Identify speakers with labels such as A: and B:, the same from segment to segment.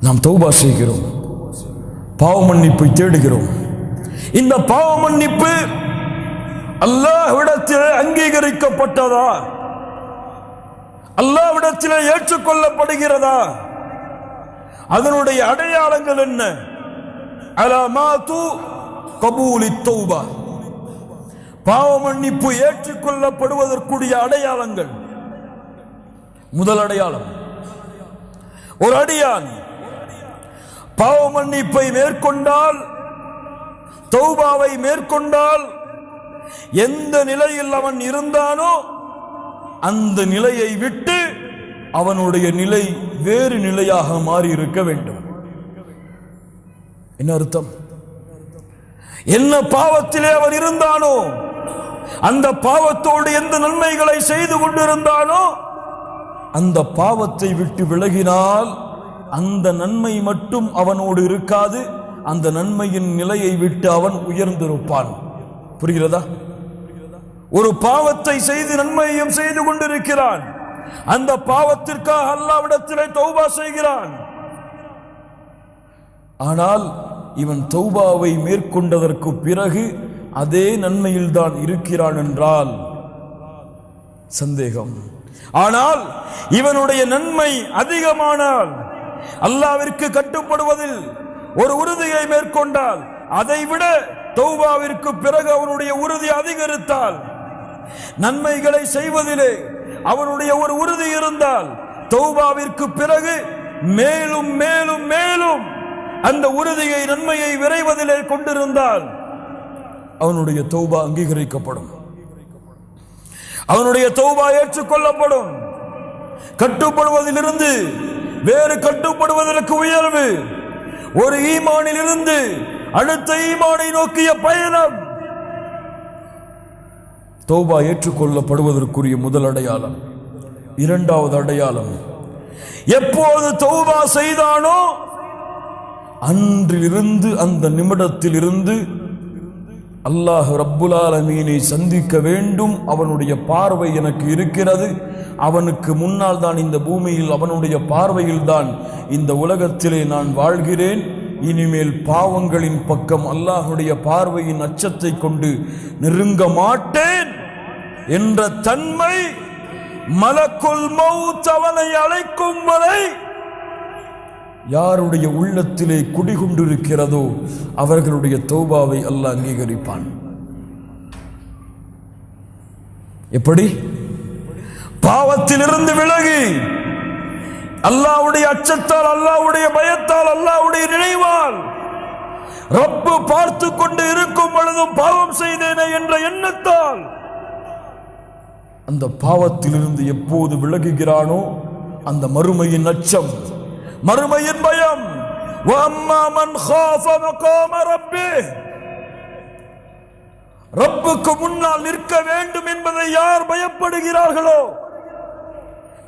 A: நாம் தௌபா செய்கிறோம். பாவ மன்னிப்பை தேடுகிறோம். இந்த பாவ மன்னிப்பு அல்லாஹ்விடத்தில் அங்கீகரிக்கப்பட்டதா? அல்லாஹ்விடத்தில் ஏற்றுக்கொள்ளப்படுகிறதா? அதனுடைய அடையாளங்கள் என்ன? அலமாத்து கபூலி தௌபா. பாவ மன்னிப்பு ஏற்றுக்கொள்ளப்படுவதற்குரிய அடையாளங்கள். முதல் அடையாளம். ஒரு அடியான் பாவ மன்னிப்பை மேற்கொண்டால் தௌபாவை மேற்கொண்டால் எந்த நிலையில் அவன் இருந்தானோ அந்த நிலையை விட்டு அவனுடைய நிலை வேறு நிலையாக மாறி இருக்க வேண்டும். என்ன அர்த்தம்? என்ன பாவத்திலே அவன் இருந்தானோ அந்த பாவத்தோடு எந்த நன்மைகளை செய்து கொண்டிருந்தானோ அந்த பாவத்தை விட்டு விலகினால் அந்த நன்மை மட்டும் அவனோடு இருக்காது அந்த நன்மையின் நிலையை விட்டு அவன் உயர்ந்திருப்பான். புரிகிறதா? ஒரு பாவத்தை செய்து நன்மையும் செய்து கொண்டிருக்கிறான். அந்த பாவத்திற்காக அல்லாவிடத்திலே தௌபா செய்கிறான். ஆனால் இவன் தௌபாவை மேற்கொண்டதற்கு பிறகு அதே நன்மையில்தான் இருக்கிறான் என்றால் சந்தேகம். ஆனால் இவனுடைய நன்மை அதிகமானால் அல்லாவிற்கு கட்டுப்படுவதில் ஒரு உறுதியை மேற்கொண்டால் அதை விட தௌபாவிற்கு பிறகு அவனுடைய உறுதி அதிகரித்தால் நன்மைகளை செய்வதிலே அவனுடைய ஒரு உறுதி இருந்தால் தௌபாவிற்கு பிறகு மேலும் மேலும் மேலும் அந்த உறுதியை நன்மையை விரைவதிலே கொண்டிருந்தால் அவனுடைய தௌபா அங்கீகரிக்கப்படும். அவனுடைய தௌபா ஏற்றுக்கொள்ளப்படும். கட்டுப்படுவதிலிருந்து வேறு கட்டுப்படுவதற்கு உயர்வு. ஒரு ஈமானில் இருந்து அடுத்த ஈமானை நோக்கிய பயணம். தௌபா ஏற்றுக்கொள்ளப்படுவதற்குரிய முதல் அடையாளம் இரண்டாவது அடையாளம். எப்போது தௌபா செய்தானோ அன்றிலிருந்து அந்த நிமிடத்தில் இருந்து அல்லாஹ் ரப்புல் சந்திக்க வேண்டும். அவனுடைய பார்வை எனக்கு இருக்கிறது. அவனுக்கு முன்னால் தான் இந்த பூமியில் அவனுடைய பார்வையில் தான் இந்த உலகத்திலே நான் வாழ்கிறேன். இனிமேல் பாவங்களின் பக்கம் அல்லாஹுடைய பார்வையின் அச்சத்தை கொண்டு நெருங்க மாட்டேன் என்ற தன்மை மலக்குள் மௌத் அவனை அழைக்கும் வரை யாருடைய உள்ளத்திலே குடிகொண்டிருக்கிறதோ அவர்களுடைய தௌபாவை அல்லாஹ் அங்கீகரிப்பான். எப்படி? பாவத்திலிருந்து விலகி அல்லாவுடைய அச்சத்தால் அல்லாவுடைய பயத்தால் அல்லாவுடைய நினைவால் ரப்பு பார்த்து கொண்டு இருக்கும் பொழுதும் பாவம் செய்தேனே என்ற எண்ணத்தால் அந்த பாவத்திலிருந்து எப்போது விலகுகிறானோ அந்த மறுமையின் அச்சம் மறுமையின் பயம். ரப்புக்கு முன்னால் நிற்க வேண்டும் என்பதை யார் பயப்படுகிறார்களோ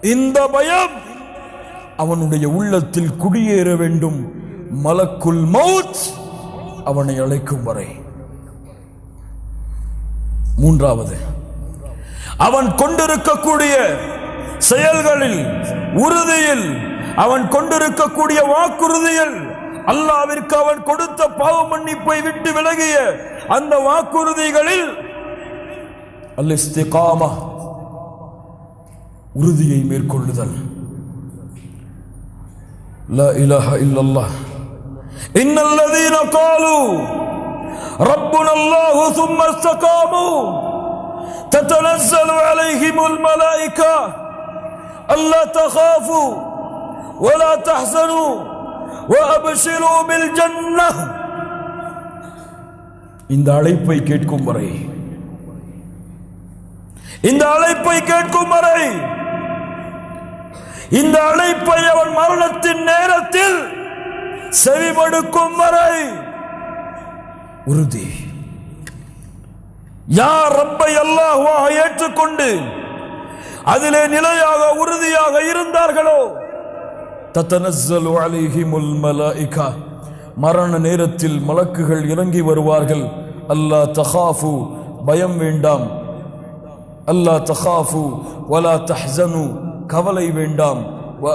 A: இந்த பயம் அவனுடைய உள்ளத்தில் குடியேற வேண்டும். மலக்குல் மவுத் அவனை அழைக்கும் வரை. மூன்றாவது அவன் கொண்டிருக்கக்கூடிய செயல்களில் உறுதியில் அவன் கொண்டிருக்கக்கூடிய வாக்குறுதியில் அல்லாவிற்கு அவன் கொடுத்த பாவ மன்னிப்பை விட்டு விலகிய அந்த வாக்குறுதிகளில் அல் உறுதியை மேற்கொள்ளுதல் لا إله إلا الله إن الذين قالوا ربنا الله ثم استقاموا تتنزل عليهم الملائكة ألا تخافوا ولا تحزنوا وأبشروا بالجنة இந்த அழைப்பை கேட்கும் வரை இந்த அழைப்பை கேட்கும் வரை இந்த அழைப்பை அவன் மரணத்தின் நேரத்தில் செவிமடுக்கும் வரை உறுதி. யார் ரப்பை அல்லாஹுவாக ஏற்றுக்கொண்டு அதிலே நிலையாக உறுதியாக இருந்தார்களோ? தத்தனஸ்ஸலு அலைஹிமுல் மலாயிகா. மரண நேரத்தில் மலக்குகள் இறங்கி வருவார்கள். அல்லாஹ் தஹாஃபு பயம் வேண்டாம். அல்லாஹ் தஹாஃபு வலா தஹ்சனு கவலை வேண்டாம். வ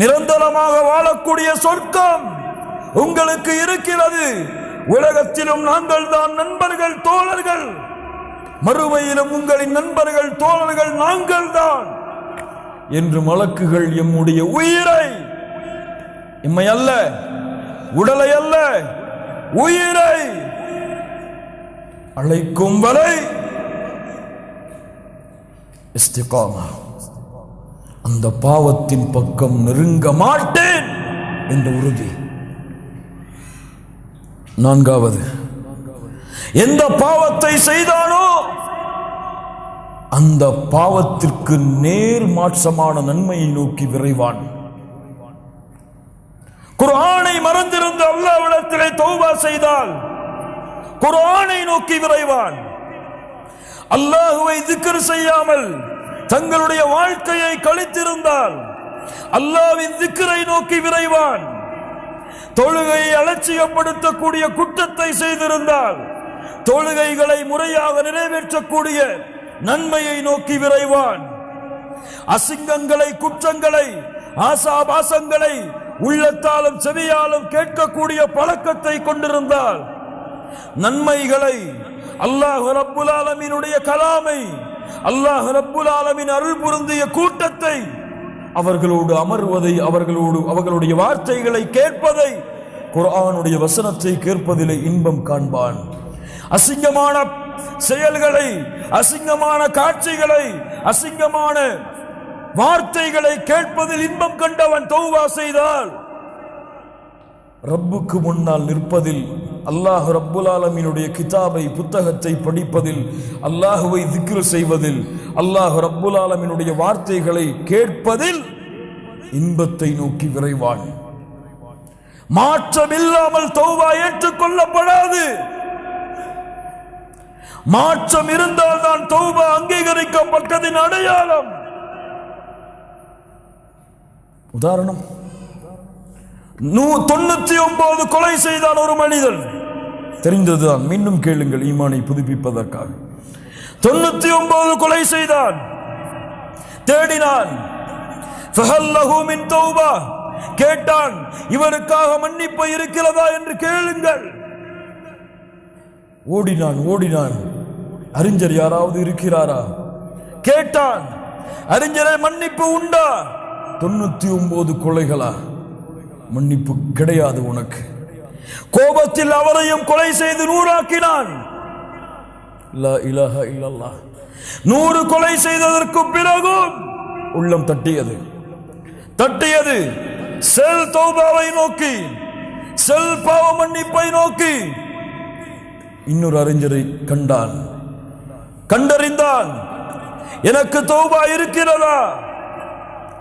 A: நிரந்தரமாக வாழக்கூடிய சொர்க்கம் உங்களுக்கு இருக்கிறது. உலகத்திலும் நாங்கள் தான் நண்பர்கள் தோழர்கள். மறுமையிலும் உங்களின் நண்பர்கள் தோழர்கள் நாங்கள் தான். என்று மலக்குகள் எம்முடைய உயிரை இம்மை அல்ல உடலை அல்ல உயிரை அழைக்கும் வரை இஸ்திகாமா. அந்த பாவத்தின் பக்கம் நெருங்க மாட்டேன் என்ற உறுதி. நான்காவது எந்த பாவத்தை செய்தானோ அந்த பாவத்திற்கு நேர் மாற்றமான நன்மையை நோக்கி விரைவான். குரானை மறந்திருந்த அல்லாவிடத்திலே தௌபா செய்தால் குரானை நோக்கி விரைவான். அல்லாஹுவை திக்கர் செய்யாமல் தங்களுடைய வாழ்க்கையை கழித்திருந்தால் அல்லாவின் திக்கரை நோக்கி விரைவான். தொழுகையை அலட்சியப்படுத்தக்கூடிய குற்றத்தை செய்திருந்தால் தொழுகைகளை முறையாக நிறைவேற்றக்கூடிய நன்மையை நோக்கி விரைவான். அசிங்கங்களை குற்றங்களை ஆசாபாசங்களை உள்ளத்தாலும் செவியாலும் கேட்கக்கூடிய பழக்கத்தை கொண்டிருந்தால் நன்மைகளை அல்லாஹ் ரப்புல் ஆலமீனுடைய கலாமை அல்லாஹ் ரப்புல் ஆலமீன் அருள் புரிந்திய கூட்டத்தை அவர்களோடு அமர்வதை அவர்களோடு அவர்களுடைய வார்த்தைகளை கேட்பதை குர்ஆனுடைய வசனத்தை கேட்பதிலே இன்பம் காண்பான். அசிங்கமான செயல்களை அசிங்கமான காட்சிகளை அசிங்கமான வார்த்தைகளை கேட்பதில் இன்பம் கண்டவன் தௌவா செய்தால் ரப்புக்கு முன்னால் நிற்பதில் அல்லாஹு ரப்புல் ஆலமீனுடைய கிதாபை புத்தகத்தை படிப்பதில் அல்லாஹுவை திக்ரு செய்வதில் அல்லாஹு ரப்புல் ஆலமீனுடைய வார்த்தைகளை கேட்பதில் இன்பத்தை நோக்கி விரைவான். மாற்றம் இல்லாமல் தௌவா ஏற்றுக்கொள்ளப்படாது. மாற்றம் இருந்தால் தான் தௌபா அங்கீகரிக்கப்பட்டதின் அடையாளம். உதாரணம் நூ தொண்ணூத்தி ஒன்பது கொலை செய்தான் ஒரு மனிதன். தெரிந்ததுதான். மீண்டும் கேளுங்கள் ஈமானை புதுப்பிப்பதற்காக. தொண்ணூத்தி ஒன்பது கொலை செய்தான். தேடினான். மின் கேட்டான் இவருக்காக மன்னிப்பு இருக்கிறதா? என்று கேளுங்கள். ஓடினான் ஓடினான். அறிஞர் யாராவது இருக்கிறாரா? கேட்டான் அறிஞரை மன்னிப்பு உண்டா? தொண்ணூத்தி ஒன்பது கொலைகளா? மன்னிப்பு கிடையாது உனக்கு. கோபத்தில் அவரையும் கொலை செய்து நூறாக்கினான். நூறு கொலை செய்ததற்கு பிறகும் உள்ளம் தட்டியது. தட்டியது. செல் தௌபாவை நோக்கி செல் பாவ மன்னிப்பை நோக்கி இன்னொரு அறிஞரை கண்டான். கண்டறிந்தான். எனக்கு தௌபா இருக்கிறதா?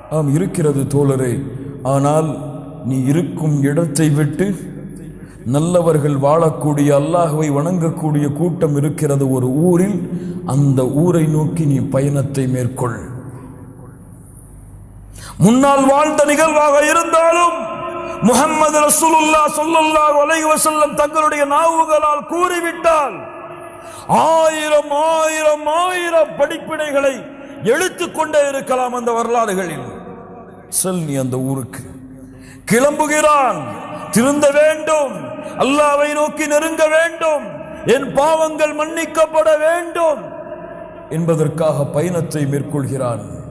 A: ஆம் இருக்கிறது தோழரே. ஆனால் நீ இருக்கும் இடத்தை விட்டு நல்லவர்கள் வாழக்கூடிய அல்லாஹுவை வணங்கக்கூடிய கூட்டம் இருக்கிறது ஒரு ஊரில். அந்த ஊரை நோக்கி நீ பயணத்தை மேற்கொள். முன்னால் வாழ்ந்த நிகழ்வாக இருந்தாலும் முகமது ரசூலுல்லா சொல்லுல்லா அலைஹி வஸல்லம் தங்களுடைய நாவுகளால் கூறிவிட்டால் ஆயிரம் ஆயிரம் ஆயிரம் படிப்பினைகளை எழுத்துக் கொண்டே இருக்கலாம் அந்த வரலாறுகளில். செல் நீ அந்த ஊருக்கு. கிளம்புகிறான். திருந்த வேண்டும். அல்லாவை நோக்கி நெருங்க வேண்டும். என் பாவங்கள் மன்னிக்கப்பட வேண்டும். என்பதற்காக பயணத்தை மேற்கொள்கிறான்.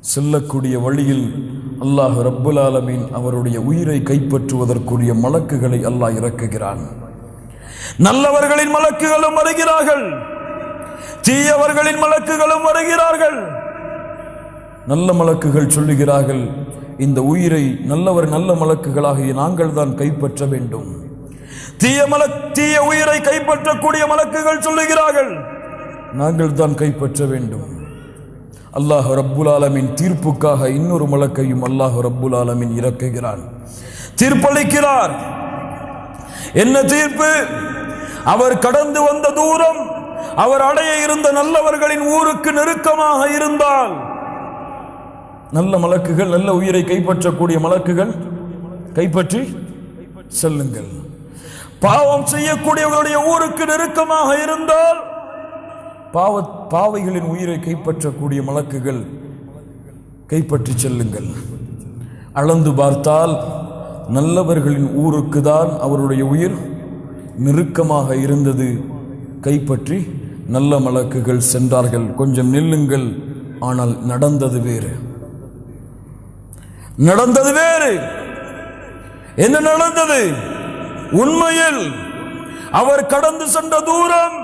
A: செல்லக்கூடிய வழியில் அல்லாஹ் ரப்புல் ஆலமீன் அவருடைய உயிரை கைப்பற்றுவதற்குரிய மலக்குகளை அல்லாஹ் இறக்குகிறான். நல்லவர்களின் மலக்குகளும் வருகிறார்கள். தீயவர்களின் மலக்குகளும் வருகிறார்கள். நல்ல மலக்குகள் சொல்லுகிறார்கள். இந்த உயிரை நல்லவர் நல்ல மலக்குகளாகிய நாங்கள் தான் கைப்பற்ற வேண்டும். தீய மலக் தீய உயிரை கைப்பற்றக்கூடிய மலக்குகள் சொல்லுகிறார்கள். நாங்கள் தான் கைப்பற்ற வேண்டும். அல்லாஹ் ரப்புல் ஆலமின் தீர்ப்புக்காக இன்னொரு மலக்கையும் அல்லாஹ் ரப்புல் ஆலமின் இறக்குகிறான். தீர்ப்பளிக்கிறார். என்ன தீர்ப்பு? அவர் கடந்து வந்த தூரம் அவர் அடைய இருந்த நல்லவர்களின் ஊருக்கு நெருக்கமாக இருந்தால் நல்ல மலக்குகள் நல்ல உயிரை கைப்பற்றக்கூடிய மலக்குகள் கைப்பற்றி செல்லுங்கள். பாவம் செய்யக்கூடியவர்களுடைய ஊருக்கு நெருக்கமாக இருந்தால் பாவ பாவைகளின் உயிரை கைப்பற்றக்கூடிய மலக்குகள் கைப்பற்றி செல்லுங்கள். அளந்து பார்த்தால் நல்லவர்களின் ஊருக்கு தான் அவருடைய உயிர் நெருக்கமாக இருந்தது. கைப்பற்றி நல்ல மலக்குகள் சென்றார்கள். கொஞ்சம் நில்லுங்கள். ஆனால் நடந்தது வேறு. நடந்தது வேறு. என்ன நடந்தது? உண்மையில் அவர் கடந்து சென்ற தூரம்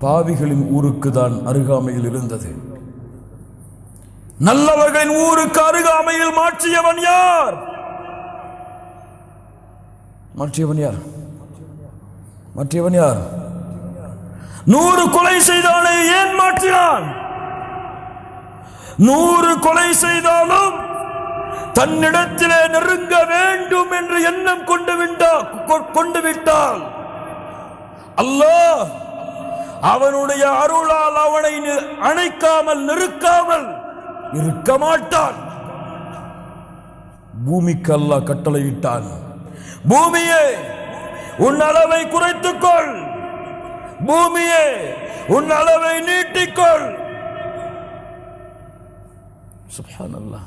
A: பாவிகளின் ஊருக்கு தான் அருகாமையில் இருந்தது. நல்லவர்களின் ஊருக்கு அருகாமையில் மாற்றியவன் யார்? மாற்றியவன் யார்? மாற்றியவன் யார்? நூறு கொலை செய்தவனை ஏன் மாற்றினான்? நூறு கொலை செய்தாலும் தன்னிடத்திலே நெருங்க வேண்டும் என்று எண்ணம் கொண்டு கொ- கொண்டு விட்டால் அல்லாஹ் அவனுடைய அருளால் அவனை அணைக்காமல் நெருக்காமல் இருக்க மாட்டான். பூமிக்கு அல்லாஹ் கட்டளையிட்டான். பூமியே உன் அளவை குறைத்துக்கொள். பூமியே உன் அளவை நீட்டிக்கொள். சுப்ஹான் அல்லா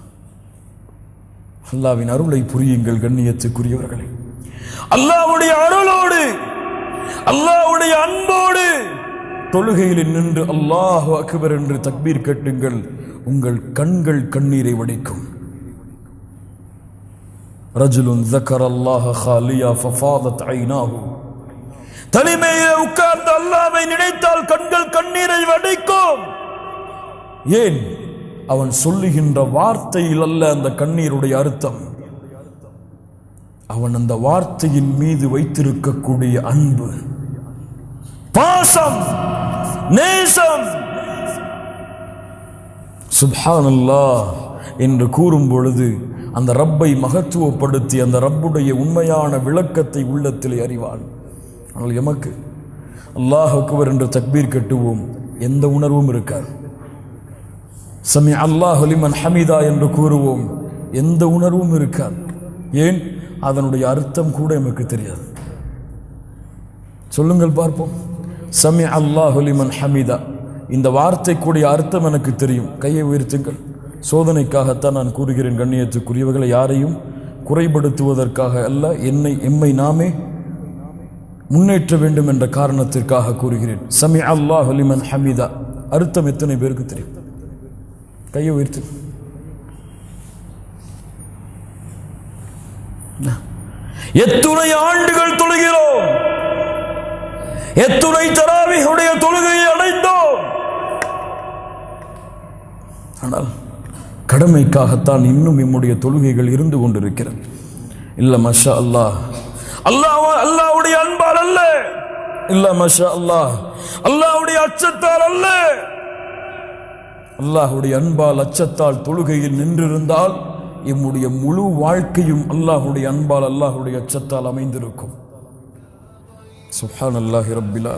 A: அல்லாவின் அருளை புரியுங்கள் கண்ணியத்துக்குரியவர்களே. அல்லாவுடைய அருளோடு அல்லாவுடைய அன்போடு தொழுகையில் நின்று அல்லாஹ் அக்பர் என்று தக்பீர் கட்டுங்கள். உங்கள் கண்கள் கண்ணீரை வடிக்கும். ரஜுலுன் ஜக்கர் அல்லாஹ் ஹாலியா ஃபஃபாதத் ஐனாஹு. தனிமையிலே உட்கார்ந்து அல்லாவை நினைத்தால் கண்கள் கண்ணீரை வடிக்கும். ஏன்? அவன் சொல்லுகின்ற வார்த்தையில் அல்ல அந்த கண்ணீருடைய அர்த்தம். அவன் அந்த வார்த்தையின் மீது வைத்திருக்கக்கூடிய அன்பு. பாசம் நேசம். சுபானல்லா என்று கூறும் பொழுது அந்த ரப்பை மகத்துவப்படுத்தி அந்த ரப்புடைய உண்மையான விளக்கத்தை உள்ளத்தில் அறிவான். ஆனால் எமக்கு அல்லாஹ் அக்பர் என்று தக்பீர் கட்டுவோம். எந்த உணர்வும் இருக்காது. சமி அல்லாஹ் லிமன் ஹமீதா என்று கூறுவோம். எந்த உணர்வும் இருக்காது. ஏன்? அதனுடைய அர்த்தம் கூட எமக்கு தெரியாது. சொல்லுங்கள் பார்ப்போம். சமி அல்லாஹ் லிமன் ஹமிதா இந்த வார்த்தைக்குடைய அர்த்தம் எனக்கு தெரியும். கையை உயர்த்துங்கள். சோதனைக்காகத்தான் நான் கூறுகிறேன் கண்ணியத்துக்குரியவர்களை யாரையும் குறைபடுத்துவதற்காக அல்ல என்னை எம்மை நாமே முன்னேற்ற வேண்டும் என்ற காரணத்திற்காக கூறுகிறேன். சமி அல்லாஹ் லிமன் ஹமீதா அர்த்தம் எத்தனை பேருக்கு தெரியும்? கையை உயர்த்து. எத்துணை ஆண்டுகள் தொழுகிறோம். எத்துணை தராவிகளுடைய தொழுகையை அடைந்தோம். ஆனால் கடமைக்காகத்தான் இன்னும் நம்முடைய தொழுகைகள் இருந்து கொண்டிருக்கிறது. இல்ல மஷா அல்லாஹ் அல்லாஹ் அல்லாஹ்வுடைய அன்பால் அல்ல. இல்ல மஷா அல்லாஹ் அல்லாஹ்வுடைய அச்சத்தால் அல்ல. அல்லாஹுடைய அன்பால் அச்சத்தால் தொழுகையில் நின்றிருந்தால் எம்முடைய முழு வாழ்க்கையும் அல்லாஹுடைய அன்பால் அல்லாஹுடைய அச்சத்தால் அமைந்திருக்கும். சுஹான் அல்லாஹி ரப்பில்